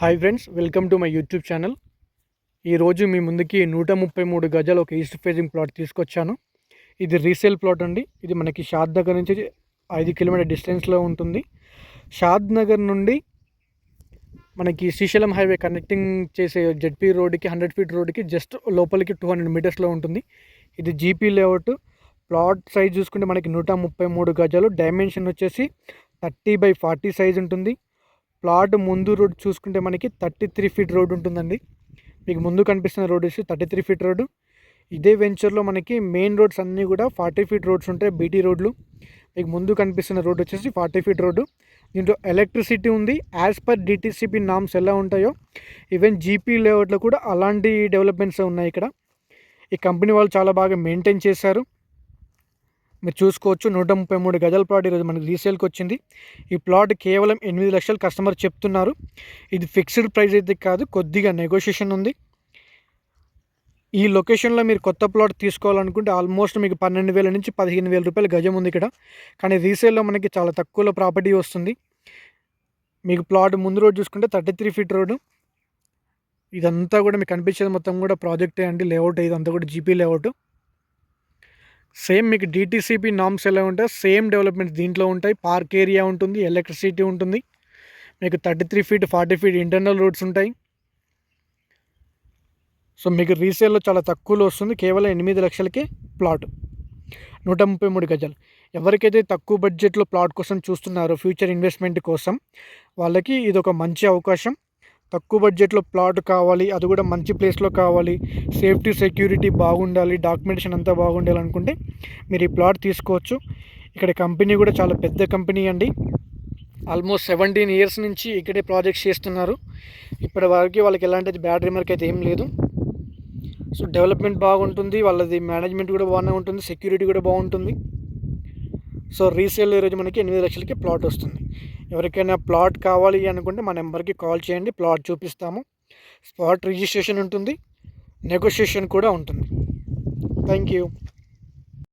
Hi friends welcome to my YouTube channel ఈరోజు మీ ముందుకి నూట ముప్పై మూడు గజాల ఒక ఈస్ట్ ఫేజింగ్ ప్లాట్ తీసుకొచ్చాను. ఇది రీసేల్ ప్లాట్ అండి. ఇది మనకి షాద్ నగర్ నుంచి ఐదు కిలోమీటర్ డిస్టెన్స్లో ఉంటుంది. షాద్ నగర్ నుండి మనకి శ్రీశైలం హైవే కనెక్టింగ్ చేసే జెడ్పీ రోడ్కి హండ్రెడ్ ఫీట్ రోడ్కి జస్ట్ లోపలికి టూ హండ్రెడ్ మీటర్స్లో ఉంటుంది. ఇది జీపీ లేఅవుట్ ప్లాట్ సైజ్ చూసుకుంటే మనకి నూట ముప్పై మూడు గజాలు. డైమెన్షన్ వచ్చేసి థర్టీ బై ఫార్టీ సైజ్ ఉంటుంది. ప్లాట్ ముందు రోడ్ చూసుకుంటే మనకి థర్టీ త్రీ ఫీట్ రోడ్ ఉంటుందండి. మీకు ముందు కనిపిస్తున్న రోడ్ వచ్చి థర్టీ త్రీ ఫీట్ రోడ్డు ఇదే వెంచర్లో మనకి మెయిన్ రోడ్స్ అన్నీ కూడా ఫార్టీ ఫీట్ రోడ్స్ ఉంటాయి బీటీ రోడ్లు. మీకు ముందు కనిపిస్తున్న రోడ్ వచ్చేసి ఫార్టీ ఫీట్ రోడ్డు దీంట్లో ఎలక్ట్రిసిటీ ఉంది. యాజ్ పర్ డిటీసీపీ నామ్స్ ఎలా ఉంటాయో ఈవెన్ జీపీ లేఅవుట్లో కూడా అలాంటి డెవలప్మెంట్స్ ఉన్నాయి ఇక్కడ. ఈ కంపెనీ వాళ్ళు చాలా బాగా మెయింటైన్ చేశారు. మీరు చూసుకోవచ్చు నూట ముప్పై మూడు గజాల ప్లాట్ ఈరోజు మనకి రీసేల్కి వచ్చింది. ఈ ప్లాట్ కేవలం ఎనిమిది లక్షలు కస్టమర్ చెప్తున్నారు. ఇది ఫిక్స్డ్ ప్రైస్ అయితే కాదు కొద్దిగా నెగోషియేషన్ ఉంది. ఈ లొకేషన్లో మీరు కొత్త ప్లాట్ తీసుకోవాలనుకుంటే ఆల్మోస్ట్ మీకు పన్నెండు వేల నుంచి పదిహేను వేల రూపాయల గజం ఉంది ఇక్కడ. కానీ రీసేల్లో మనకి చాలా తక్కువలో ప్రాపర్టీ వస్తుంది. మీకు ప్లాట్ ముందు రోడ్ చూసుకుంటే థర్టీ త్రీ ఫీట్ రోడ్డు. ఇదంతా కూడా మీకు కనిపించేది మొత్తం కూడా ప్రాజెక్టే అండి లేఅవుట్ ఇదంతా కూడా జీపీ లేఅవుట్. సేమ్ మీకు డిటీసీపీ నామ్స్ ఎలా ఉంటాయి సేమ్ డెవలప్మెంట్స్ దీంట్లో ఉంటాయి. పార్క్ ఏరియా ఉంటుంది ఎలక్ట్రిసిటీ ఉంటుంది. మీకు thirty three feet forty feet internal roads ఉంటాయి. సో మీకు రీసేల్లో చాలా తక్కువలో వస్తుంది. కేవలం ఎనిమిది లక్షలకే ప్లాట్ నూట ముప్పై మూడు గజాలు. ఎవరికైతే తక్కువ బడ్జెట్లో ప్లాట్ కోసం చూస్తున్నారో ఫ్యూచర్ ఇన్వెస్ట్మెంట్ కోసం వాళ్ళకి ఇది ఒక మంచి అవకాశం. తక్కువ బడ్జెట్లో ప్లాట్ కావాలి అది కూడా మంచి ప్లేస్లో కావాలి సేఫ్టీ సెక్యూరిటీ బాగుండాలి డాక్యుమెంటేషన్ అంతా బాగుండాలి అనుకుంటే మీరు ఈ ప్లాట్ తీసుకోవచ్చు. ఇక్కడ కంపెనీ కూడా చాలా పెద్ద కంపెనీ అండి. ఆల్మోస్ట్ సెవెంటీన్ ఇయర్స్ నుంచి ఇక్కడే ప్రాజెక్ట్స్ చేస్తున్నారు. ఇప్పటి వరకు వాళ్ళకి ఎలాంటి బ్యాడ్ రిమార్క్ అయితే ఏం లేదు. సో డెవలప్మెంట్ బాగుంటుంది వాళ్ళది మేనేజ్మెంట్ కూడా బాగానే ఉంటుంది సెక్యూరిటీ కూడా బాగుంటుంది. సో రీసేల్ ఈరోజు మనకి ఎనిమిది లక్షలకి ప్లాట్ వస్తుంది. ఎవరికైనా ప్లాట్ కావాలి అనుకుంటే మా నెంబర్కి కాల్ చేయండి ప్లాట్ చూపిస్తాము. స్పాట్ రిజిస్ట్రేషన్ ఉంటుంది నెగోషియేషన్ కూడా ఉంటుంది. Thank you